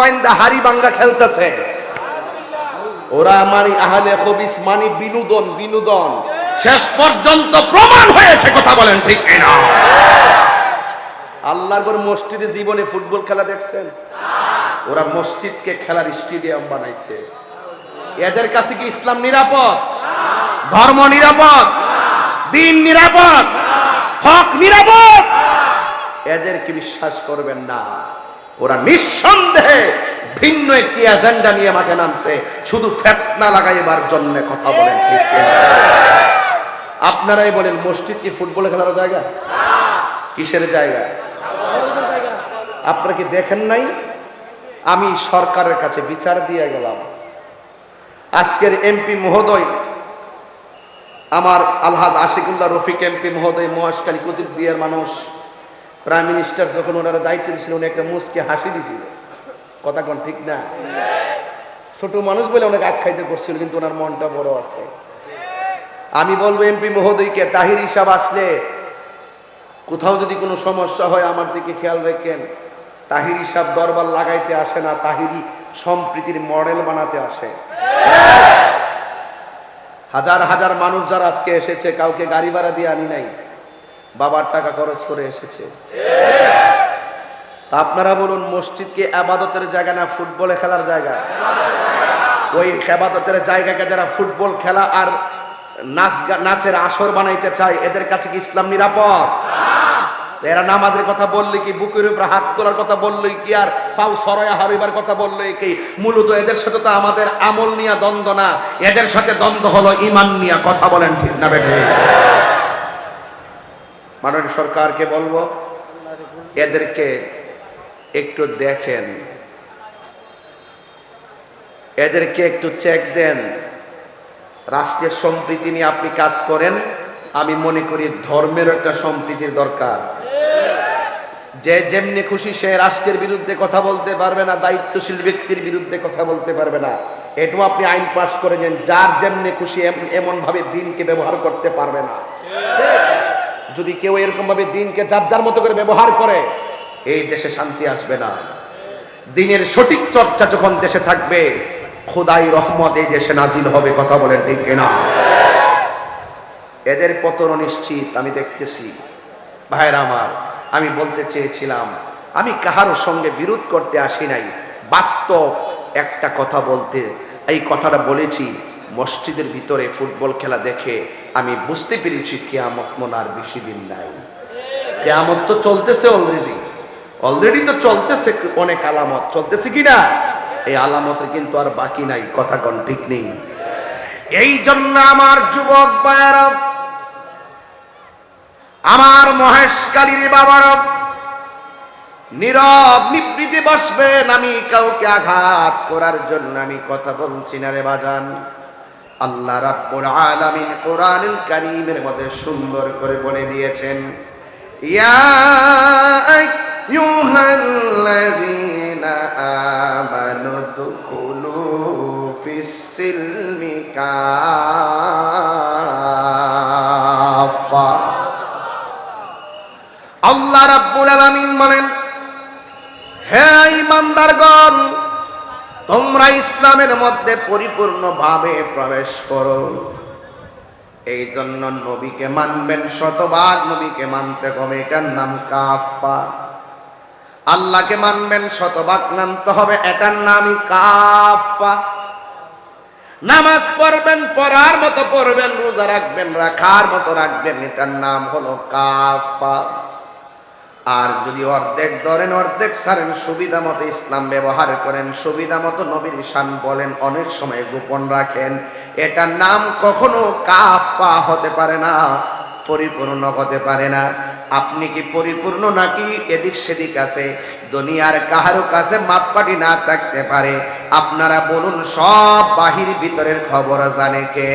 বাইন্দা হারি বাঙ্গা খেলতেছে। ওরা মানে আহলে খবিস মানে বিনোদন বিনোদন। শেষ পর্যন্ত প্রমাণ হয়েছে, কথা বলেন ঠিক কিনা? আল্লাহর মসজিদে জীবনে ফুটবল খেলা দেখছেন? ওরা মসজিদকে খেলার স্টেডিয়াম বানাইছে। এদের কাছে কি ইসলাম নিরাপদ? ধর্ম নিরাপদ? দিন নিরাপদ? হক নিরাপদ? এদেরকে বিশ্বাস করবেন না। ওরা নিঃসন্দেহে ভিন্ন একটি এজেন্ডা নিয়ে মাঠে নামছে। শুধু ফেতনা লাগাইবার জন্য কথা বলেন আপনারাই বলেন, মসজিদ কি ফুটবল খেলার জায়গা? কিসের জায়গা? আপনারা কি দেখেন নাই? আমি সরকারের কাছে বিচার দিয়ে গেলাম। আজকের এমপি মহোদয়, আমার আলহাজ আশিকুল্লাহ রফিক এমপি মহোদয় মহেশকালী কুতুব দিয়ার মানুষ। প্রাইম মিনিস্টার যখন ওনারা দায়িত্ব দিয়েছিল, উনি একটা মুসকে হাসি দিয়েছিল। কথা কোন ঠিক না? ছোট মানুষ বলে অনেক আখ্যায়িত করছিল, কিন্তু ওনার মনটা বড় আছে। আমি বলব, এমপি মহোদয়কে তাহির হিসাব আসলে কোথাও যদি কোনো সমস্যা হয়, আমার দিকে খেয়াল রাখেন। তাহির হিসাব দরবার লাগাইতে আসে না তাহিরি সম্প্রীতির মডেল বানাতে আসে। হাজার হাজার মানুষ যারা আজকে এসেছে, কাউকে গাড়ি ভাড়া দিয়ে আনি নাই। বাবার টাকা খরচ করে এসেছে। আপনারা বলুন, মসজিদকে আবাদতের জায়গা না ফুটবলে খেলার জায়গা? ওই আবাদতের জায়গাকে যারা ফুটবল খেলা আর নাচ নাচের আসর বানাইতে চায়, এদের কাছে কি ইসলাম নিরাপদ? এরা নামাজের কথা বললে কি, বুকের উপরে হাত তোলার কথা বললে কি, আর পাও সরয়া হারিবার কথা বললে কি? মূলত এদের সাথে তো আমাদের আমল নিয়ে দ্বন্দ্ব না, এদের সাথে দ্বন্দ্ব হলো ইমান নিয়ে কথা বলেন ঠিক না বেঠে? মাননীয় সরকারকে বলব, এদেরকে একটু দেখেন। এদেরকে একটু চেক দেন। রাষ্ট্রের সম্প্রীতি নিয়ে আপনি কাজ করেন, আমি মনে করি ধর্মের একটা সম্প্রীতির দরকার। যে যেমনি খুশি সে রাষ্ট্রের বিরুদ্ধে কথা বলতে পারবে না, দায়িত্বশীল ব্যক্তির বিরুদ্ধে কথা বলতে পারবে না। এটাও আপনি আইন পাশ করে নেন, যার যেমনি খুশি এমন ভাবে দিনকে ব্যবহার করতে পারবে না। যদি কেউ এরকম ভাবে দিনকে যার মতো করে ব্যবহার করে, এই দেশে শান্তি আসবে না। দিনের সঠিক চর্চা যখন দেশে থাকবে, খোদাই রহমত এই দেশে নাজিল হবে, কথা বলেন ঠিক কিনা? এদের পতন নিশ্চিত, আমি দেখতেছি। ভাইরা আমার, আমি বলতে চেয়েছিলাম, আমি কাহারও সঙ্গে বিরোধ করতে আসি নাই। বাস্তব একটা কথা বলতে এই কথাটা বলেছি, মসজিদের ভিতরে ফুটবল খেলা দেখে আমি বুঝতে পেরেছি কেয়ামত মনে আর বেশি দিন নাই। কেয়ামত তো চলতেছে অলরেডি অলরেডি তো চলতেছে অনেক আলামত। চলতেছে কি না? এই আলামতের কিন্তু আর বাকি নাই, কথা কোন ঠিক নেই। এই জন্য আমার যুবক ভাইয়েরা, আমার মহেশকালীর বাবার নীরব নিবৃত্তি বসবেন আমি কাউকে আঘাত করার জন্য আমি কথা বলছি না রে বাজান। আল্লাহ রাব্বুল আলামিন কোরআনুল কারীমের মধ্যে সুন্দর করে বলে দিয়েছেন, ইয়া আইয়ুহাল্লাযীনা আমানু দুখুলু ফিস সিলমি কাফা ইমানদারগণ তোমরা ইসলামের মধ্যে পরিপূর্ণভাবে প্রবেশ করো। এই জন্য নবীকে মানবেন, শতভাগ নবীকে মানতে হবে। এটার নাম কাফা আল্লাহকে মানবেন, শতভাগ মানতে হবে। এটার নামই কাফা নামাজ পড়বেন, পড়ার মতো পড়বেন, রোজা রাখবেন, রাখার মতো রাখবেন। এটার নাম হলো কাফা আর যদি অর্ধেক ধরেন, অর্ধেক সারেন, সুবিধা মতো ইসলাম ব্যবহার করেন, সুবিধা মতো নবীর শান বলেন, অনেক সময় গোপন রাখেন। এটার নাম কখনো কাফা হতে পারে না, পরিপূর্ণ হতে পারে না। আপনি কি পরিপূর্ণ নাকি এদিক সেদিক আছে? দুনিয়ার কাহারও কাছে মাপকাঠি না থাকতে পারে। আপনারা বলুন, সব বাহির ভিতরের খবর জানে কে?